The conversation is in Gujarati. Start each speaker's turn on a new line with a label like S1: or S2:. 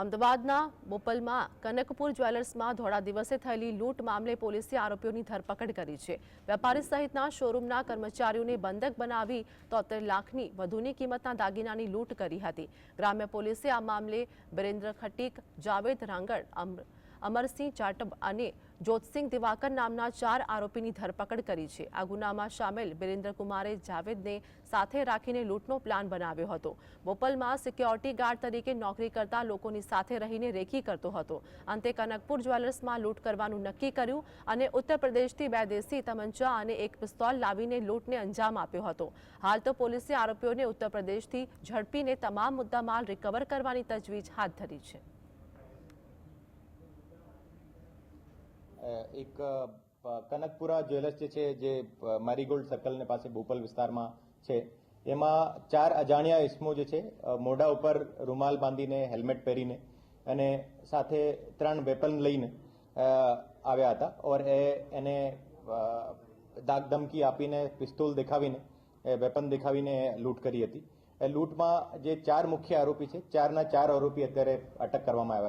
S1: અમદાવાદના બોપલમાં કનકપુર જ્વેલર્સમાં ધોળા દિવસે થયેલી લૂંટ મામલે પોલીસે આરોપીઓની ધરપકડ કરી છે. વેપારી સહિતના શોરૂમના કર્મચારીઓને બંધક બનાવી તોતેર લાખની વધુની કિંમતના દાગીનાની લૂંટ કરી હતી. ગ્રામ્ય પોલીસે આ મામલે બિરેન્દ્ર ખટીક, જાવેદ રાંગડ, અમ- અમરસિંહ ચાટબ અને જ્યોતસિંહ દિવાકર નામના ચાર આરોપીની ધરપકડ કરી છે. આ ગુનામાં સામેલ બિરેન્દ્ર કુમારે જાવેદને સાથે રાખીને લૂંટનો પ્લાન બનાવ્યો હતો. બોપલમાં સિક્યોરિટી ગાર્ડ તરીકે નોકરી કરતા લોકોની સાથે રહીને રેકી કરતો હતો. અંતે કનકપુર જ્વેલર્સમાં લૂંટ કરવાનું નક્કી કર્યું અને ઉત્તર પ્રદેશથી બે દેશી તમંચા અને એક પિસ્તોલ લાવીને લૂંટને અંજામ આપ્યો હતો. હાલ તો પોલીસે આરોપીઓને ઉત્તર પ્રદેશથી ઝડપીને તમામ મુદ્દામાલ રિકવર કરવાની તજવીજ હાથ ધરી છે.
S2: એક કનકપુરા જ્વેલર્સ જે છે, જે મેરીગોલ્ડ સર્કલને પાસે બોપલ વિસ્તારમાં છે, એમાં ચાર અજાણ્યા ઇસમો જે છે મોઢા ઉપર રૂમાલ બાંધીને, હેલ્મેટ પહેરીને અને સાથે ત્રણ વેપન લઈને આવ્યા હતા. ઓર એ, એને દાગ ધમકી આપીને, પિસ્તોલ દેખાવીને વેપન દેખાવીને લૂંટ કરી હતી. એ લૂંટમાં જે ચાર મુખ્ય આરોપી છે, ચારના ચાર આરોપી અત્યારે અટક કરવામાં આવ્યા